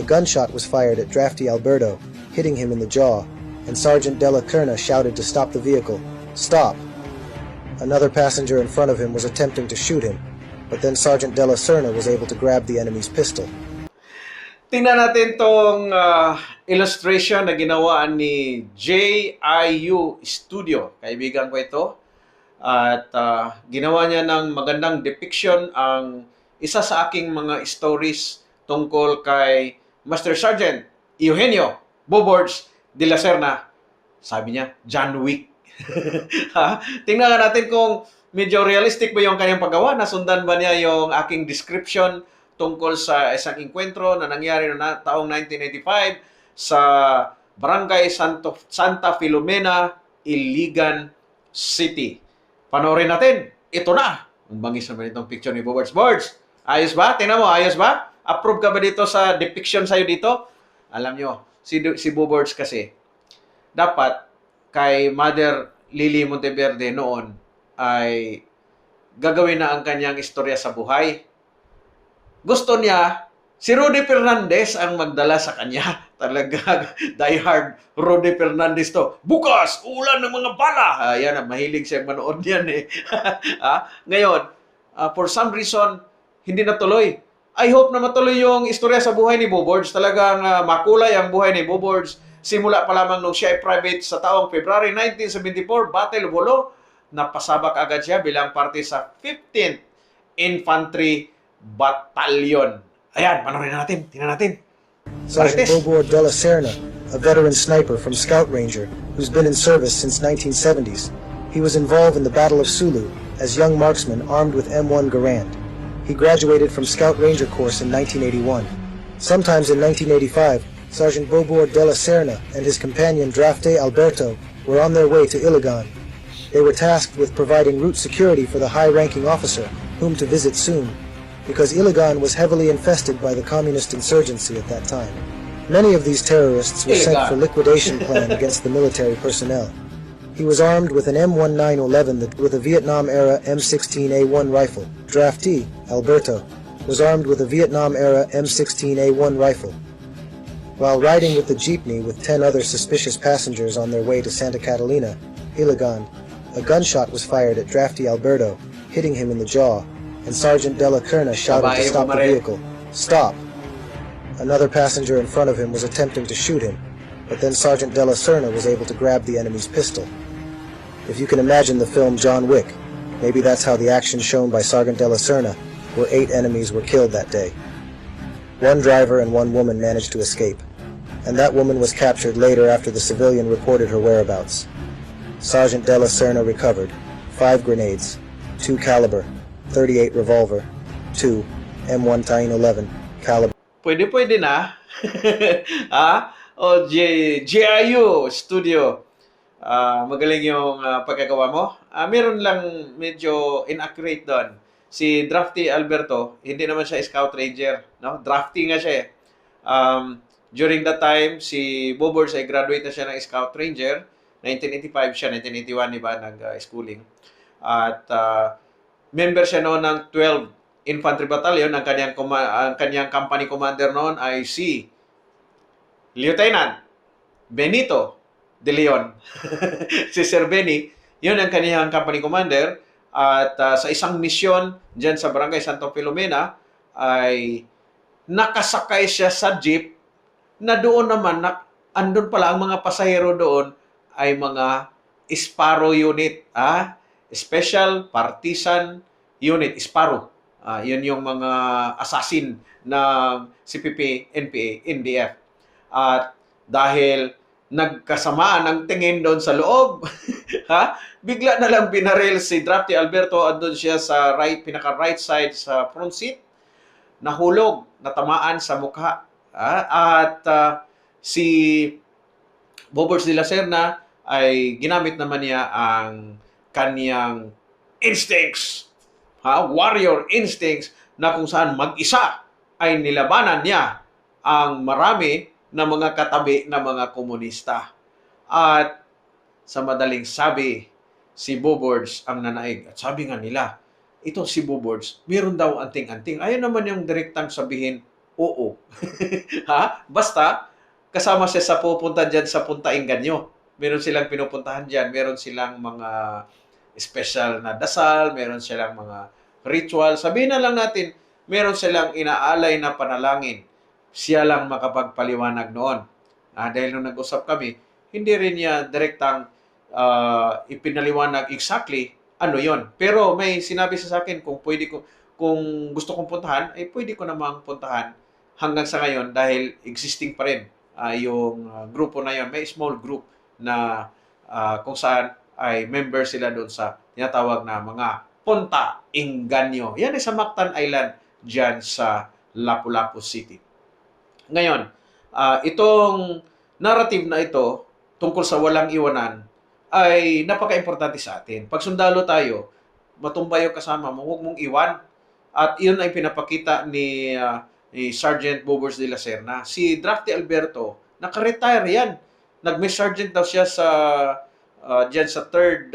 A gunshot was fired at drafty Alberto, hitting him in the jaw, and Sergeant Della Cerna shouted to stop the vehicle. Stop! Another passenger in front of him was attempting to shoot him, but then Sergeant Della Cerna was able to grab the enemy's pistol. Tingnan natin tong ah, illustration na ginawa ni JIU Studio. Kaibigan ko ito. At ah, ginawa niya ng magandang depiction ang isa sa aking mga stories tungkol kay Master Sergeant Eugenio Bobords de la Serna. Sabi niya, John Wick. Tingnan nga natin kung medyo realistic ba yung kanyang paggawa. Nasundan ba niya yung aking description tungkol sa isang inkwentro na nangyari na, taong 1985 sa Barangay Santo, Santa Filomena, Iligan City. Panoorin natin. Ito na. Ang bangis naman itong picture ni Bobards. Boards, ayos ba? Tingnan mo, ayos ba? Approve ka ba dito sa depiction sa'yo dito? Alam nyo, si, si Bobards kasi, dapat kay Mother Lily Monteverde noon ay gagawin na ang kanyang istorya sa buhay. Gusto niya, si Rudy Fernandez ang magdala sa kanya. Talaga, diehard Rudy Fernandez to. Bukas, ulan ng mga bala. Ayan, mahilig siyang manood yan eh. ah, ngayon, ah, for some reason, hindi natuloy. I hope na matuloy yung istorya sa buhay ni Bobords. Talagang ah, makulay ang buhay ni Bobords. Simula pa lamang nung siya ay private sa taong February 1974, Battle of Holo, napasabak agad siya bilang parte sa 15th Infantry Battalion. Ayan, panoorin na natin. Tingnan natin. Sergeant. Bobor Della Serna, a veteran sniper from Scout Ranger who's been in service since 1970s. He was involved in the Battle of Sulu as young marksman armed with M1 Garand. He graduated from Scout Ranger course in 1981. Sometimes in 1985, Sergeant Bobor Della Serna and his companion Drafte Alberto were on their way to Iligan. They were tasked with providing route security for the high-ranking officer, whom to visit soon, because Iligan was heavily infested by the communist insurgency at that time. Many of these terrorists were sent for liquidation plan against the military personnel. He was armed with an M1911 with a Vietnam-era M16A1 rifle. Draftee, Alberto, was armed with a Vietnam-era M16A1 rifle. While riding with the jeepney with 10 other suspicious passengers on their way to Santa Catalina, Iligan, a gunshot was fired at Drafty Alberto, hitting him in the jaw, and Sergeant Della Cerna shouted to stop the vehicle. Stop! Another passenger in front of him was attempting to shoot him, but then Sergeant Della Cerna was able to grab the enemy's pistol. If you can imagine the film John Wick, maybe that's how the action shown by Sergeant Della Cerna, where eight enemies were killed that day. One driver and one woman managed to escape, and that woman was captured later after the civilian reported her whereabouts. Sergeant Della Cerna recovered five grenades, two caliber, 38 revolver, two M1 Tyne 11 caliber. Pwede, pwede na. ah? O, J, JIU Studio. Ah, magaling yung ah, pagkagawa mo. Ah, meron lang medyo inaccurate doon. Si Drafty Alberto, hindi naman siya Scout Ranger. No? Drafty nga siya eh. Um, during that time, si Bobords ay graduate na siya ng Scout Ranger. 1985 siya, 1981, di ba, nag-schooling. At ah, member siya noon ng 12 Infantry Battalion. Ang kanyang, ang kanyang company commander noon ay si Lieutenant Benito de Leon. si Sir Benny, yun ang kanyang company commander. At ah, sa isang misyon dyan sa Barangay Santo Filomena, ay nakasakay siya sa jeep na doon naman, na, andun pala ang mga pasahero doon ay mga Sparrow unit. Ah? Special Partisan Unit, Sparrow. Ah, yun yung mga assassin ng CPP, NPA, NDF. At dahil nagkasamaan ang tingin doon sa loob, ha? Bigla na lang binaril si Drafty Alberto andun siya sa right pinaka right side sa front seat. Nahulog, natamaan sa mukha. Ah, at ah, si Bobers de la Serna ay ginamit naman niya ang kaniyang instincts, ha? warrior instincts na kung saan mag-isa ay nilabanan niya ang marami na mga katabi na mga komunista. At sa madaling sabi, si Bobords ang nanaig. At sabi nga nila, ito si Bobords, meron daw anting-anting. Ayaw naman yung direktang sabihin, Oo. ha? Basta, kasama siya sa pupunta dyan sa Punta Inganyo. Meron silang pinupuntahan dyan. Meron silang mga special na dasal. Meron silang mga ritual. Sabihin na lang natin, meron silang inaalay na panalangin. Siya lang makapagpaliwanag noon. Ah, dahil nung nag-usap kami, hindi rin niya direktang ah, ipinaliwanag exactly ano yon. Pero may sinabi sa akin kung pwede ko kung gusto kong puntahan, ay pwede ko namang puntahan hanggang sa ngayon dahil existing pa rin ah, yung ah, grupo na yon. May small group na ah, kung saan ay member sila doon sa tinatawag na mga Punta Inganyo. Yan ay sa Mactan Island dyan sa Lapu-Lapu City. Ngayon, ah, itong narrative na ito tungkol sa walang iwanan ay napaka-importante sa atin. Pag sundalo tayo, matumbay kasama mo, huwag mong iwan. At iyon ay pinapakita ni, ah, ni Sergeant Bobers de la Serna. Si Drafty Alberto, naka-retire yan. Nag-miss sergeant daw siya sa ah, dyan sa 3rd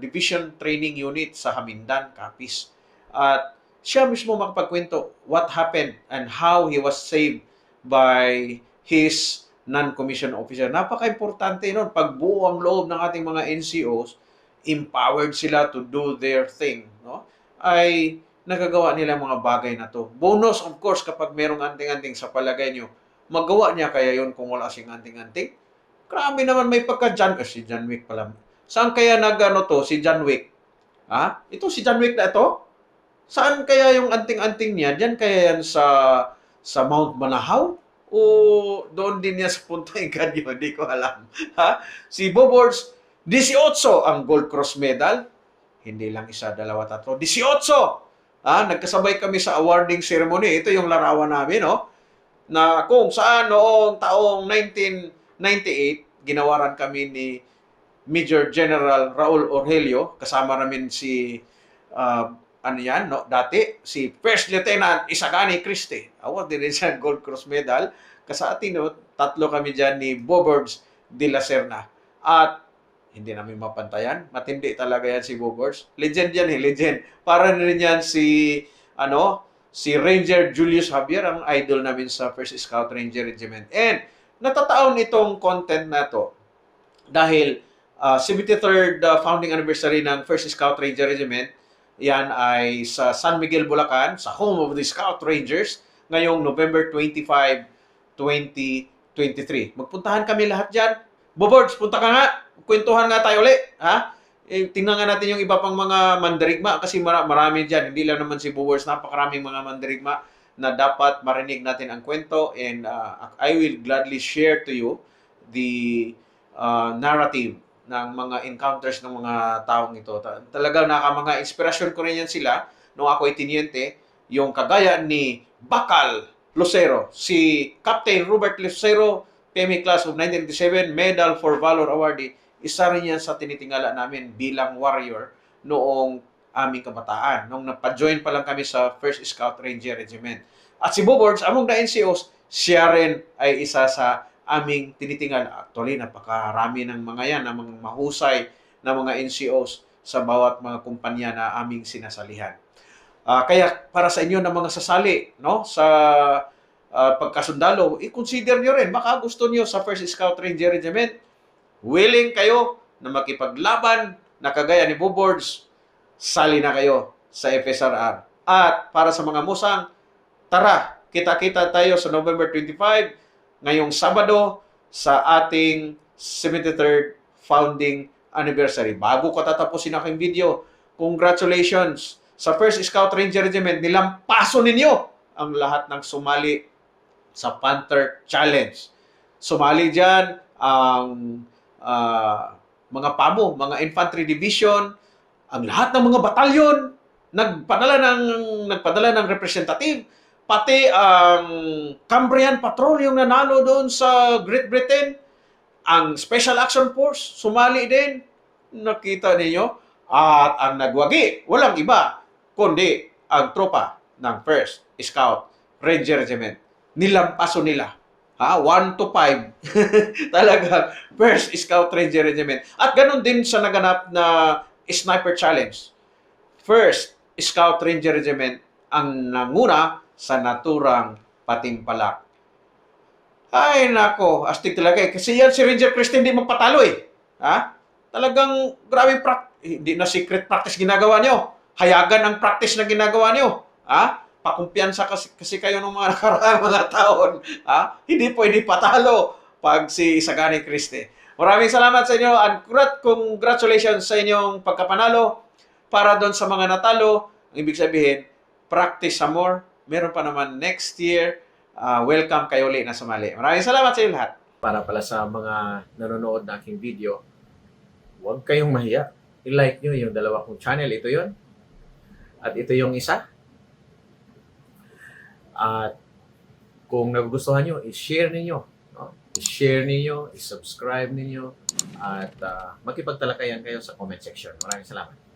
Division Training Unit sa Hamindan, Capiz. At siya mismo makapagkwento what happened and how he was saved by his non-commissioned officer. Napaka-importante nun. Pagbuo ang loob ng ating mga NCOs, empowered sila to do their thing. No? Ay nagagawa nila mga bagay na to. Bonus, of course, kapag merong anting-anting sa palagay nyo, magawa niya kaya yon kung wala sing anting-anting? Grabe naman may pagka John, eh, si John Wick pala. Saan kaya nagano to, si John Wick? Ha? Ito si John Wick na ito? Saan kaya yung anting-anting niya? Diyan kaya yan sa sa Mount Manahaw? O doon din niya sa Punta Inganyo? Hindi ko alam. Ha? Si Bobords, 18 ang gold cross medal. Hindi lang isa, dalawa, tatlo. 18! Ha? Nagkasabay kami sa awarding ceremony. Ito yung larawan namin, no? Na kung saan noong taong 1998, ginawaran kami ni Major General Raul Orhelio. Kasama namin si ah, ano yan, no? Dati, si First Lieutenant Isagani Christie. Award din siya Gold Cross Medal. Kasati, no? Tatlo kami dyan ni Bobords de la Serna. At hindi namin mapantayan. Matindi talaga yan si Bobords. Legend yan eh, legend. Para rin yan si, ano, si Ranger Julius Javier, ang idol namin sa First Scout Ranger Regiment. And, natataon itong content na to dahil ah, 73rd ah, founding anniversary ng First Scout Ranger Regiment yan ay sa San Miguel, Bulacan, sa home of the Scout Rangers, ngayong November 25, 2023. Magpuntahan kami lahat dyan. Bobords, punta ka nga. Kwentuhan nga tayo ulit. Ha? Eh, tingnan nga natin yung iba pang mga mandarigma kasi mara- marami dyan. Hindi lang naman si Bobords, napakaraming mga mandarigma na dapat marinig natin ang kwento and uh, I will gladly share to you the uh, narrative ng mga encounters ng mga taong ito. Ta- Talagang naka mga inspirasyon ko rin yan sila nung ako ay tiniente, yung kagaya ni Bakal Lucero, si Captain Robert Lucero, PME Class of 1987, Medal for Valor Awardee, isa rin yan sa tinitingala namin bilang warrior noong aming kabataan. Nung napa-join pa lang kami sa 1st Scout Ranger Regiment. At si Bobords, among na NCOs, siya rin ay isa sa aming tinitingal. Actually, napakarami ng mga yan, ng mga mahusay na mga NCOs sa bawat mga kumpanya na aming sinasalihan. Ah, kaya para sa inyo na mga sasali no sa ah, pagkasundalo, i-consider nyo rin baka gusto nyo sa First Scout Ranger Regiment willing kayo na makipaglaban na kagaya ni Bobords, sali na kayo sa FSRR. At para sa mga musang, tara, kita-kita tayo sa November 25, ngayong Sabado, sa ating 73rd founding anniversary. Bago ko tatapusin aking video, congratulations sa First Scout Ranger Regiment, nilampaso ninyo ang lahat ng sumali sa Panther Challenge. Sumali dyan ang ah, mga PAMO, mga Infantry Division, ang lahat ng mga batalyon, nagpadala ng nagpadala ng representative, pati ang Cambrian Patrol yung nanalo doon sa Great Britain, ang Special Action Force sumali din, nakita ninyo, at ang nagwagi, walang iba, kundi ang tropa ng 1st Scout Ranger Regiment. Nilampaso nila. Ha? 1 to 5. Talaga, 1st Scout Ranger Regiment. At ganun din sa naganap na Sniper Challenge. 1st Scout Ranger Regiment ang nanguna sa naturang patimpalak. Ay, nako, astig talaga eh. Kasi yan si Ranger Christian hindi magpatalo eh. Ha? Talagang grabe prac- hindi na secret practice ginagawa nyo. Hayagan ang practice na ginagawa nyo. Ha? Pakumpiyansa kasi, kasi kayo ng mga nakaraang mga taon. Ha? Hindi pwede patalo pag si Sagani Christie. Maraming salamat sa inyo and congrat- congratulations sa inyong pagkapanalo. Para doon sa mga natalo, ang ibig sabihin, practice some more. Meron pa naman next year. Ah, welcome kayo ulit na sumali. Maraming salamat sa inyo lahat. para pala sa mga nanonood ng aking video, huwag kayong mahiya. I-like nyo yung dalawa kong channel. Ito yon At ito yung isa. At kung nagugustuhan nyo, i-share ninyo. No? I-share ninyo, i-subscribe ninyo, at uh, makipagtalakayan kayo sa comment section. Maraming salamat.